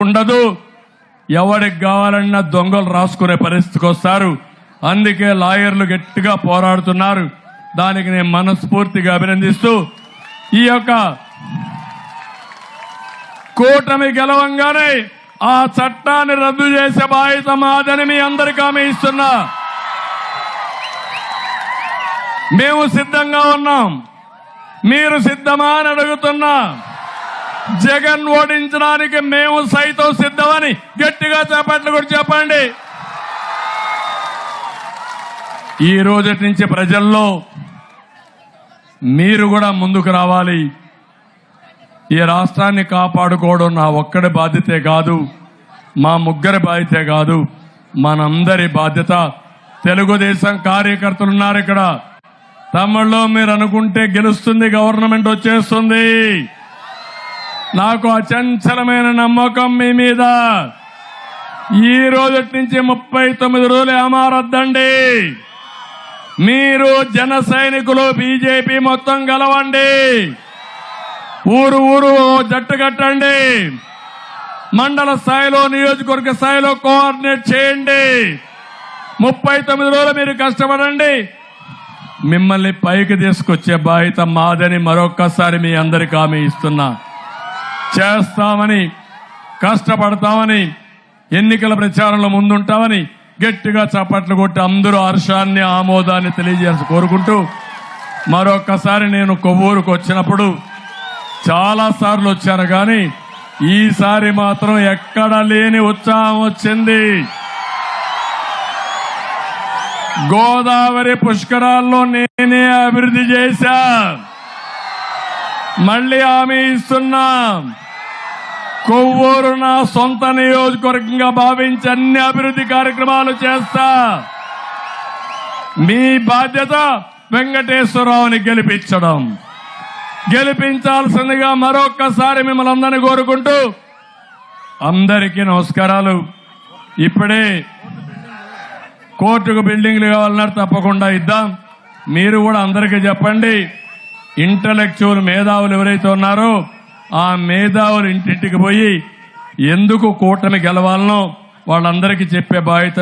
ఉండదు. ఎవరికి కావాలన్నా దొంగలు రాసుకునే పరిస్థితికి వస్తారు. అందుకే లాయర్లు గట్టిగా పోరాడుతున్నారు. దానికి నేను మనస్ఫూర్తిగా అభినందిస్తూ ఈ యొక్క కూటమి గెలవంగానే ఆ చట్టాన్ని రద్దు చేసే బాధ్యత మాదని మీ అందరికీ ఆమె ఇస్తున్నా. మేము సిద్ధంగా ఉన్నాం. మీరు సిద్ధమా అని అడుగుతున్నా. జగన్ ఓడించడానికి మేము సైతం సిద్ధమని గట్టిగా చేపట్లు కూడా చెప్పండి. ఈ రోజటి నుంచి ప్రజల్లో మీరు కూడా ముందుకు రావాలి. ఈ రాష్ట్రాన్ని కాపాడుకోవడం నా ఒక్కడి బాధ్యతే కాదు మా ముగ్గురి బాధ్యతే కాదు మనందరి బాధ్యత. తెలుగుదేశం కార్యకర్తలు ఉన్నారు ఇక్కడ. తమిళ్ళో మీరు అనుకుంటే గెలుస్తుంది గవర్నమెంట్ వచ్చేస్తుంది. నాకు అచంచలమైన నమ్మకం మీ మీద. ఈ రోజు నుంచి ముప్పై తొమ్మిది రోజులు ఏమారద్దండి మీరు జన సైనికులు బీజేపీ మొత్తం గెలవండి. ఊరు ఊరు జట్టు కట్టండి. మండల స్థాయిలో నియోజకవర్గ స్థాయిలో కోఆర్డినేట్ చేయండి. ముప్పై తొమ్మిది రోజులు మీరు కష్టపడండి. మిమ్మల్ని పైకి తీసుకొచ్చే బాధ్యత మాదని మరొక్కసారి మీ అందరికి హామీ ఇస్తున్నా. చేస్తామని కష్టపడతామని ఎన్నికల ప్రచారంలో ముందుంటామని గట్టిగా చప్పట్లు కొట్టి అందరూ హర్షాన్ని ఆమోదాన్ని తెలియజేసి కోరుకుంటూ మరొక్కసారి నేను కొవ్వూరుకు వచ్చినప్పుడు చాలా సార్లు వచ్చాను కానీ ఈసారి మాత్రం ఎక్కడ లేని ఉత్సాహం వచ్చింది. గోదావరి పుష్కరాల్లో నేనే అభివృద్ధి చేశా. మళ్ళీ హామీ ఇస్తున్నా. కొవ్వూరు నా సొంత నియోజకవర్గంగా భావించి అన్ని అభివృద్ధి కార్యక్రమాలు చేస్తా. మీ బాధ్యత వెంకటేశ్వరరావుని గెలిపించడం. గెలిపించాల్సిందిగా మరొక్కసారి మిమ్మల్ని అందరినీ కోరుకుంటూ అందరికీ నమస్కారాలు. ఇప్పుడే కోర్టుకు బిల్డింగ్లు కావాలన్నారు తప్పకుండా ఇద్దాం. మీరు కూడా అందరికీ చెప్పండి. ఇంటలెక్చువల్ మేధావులు ఎవరైతే ఉన్నారో ఆ మేధావులు ఇంటింటికి పోయి ఎందుకు కూటమి గెలవాలనో వాళ్ళందరికీ చెప్పే బాధ్యత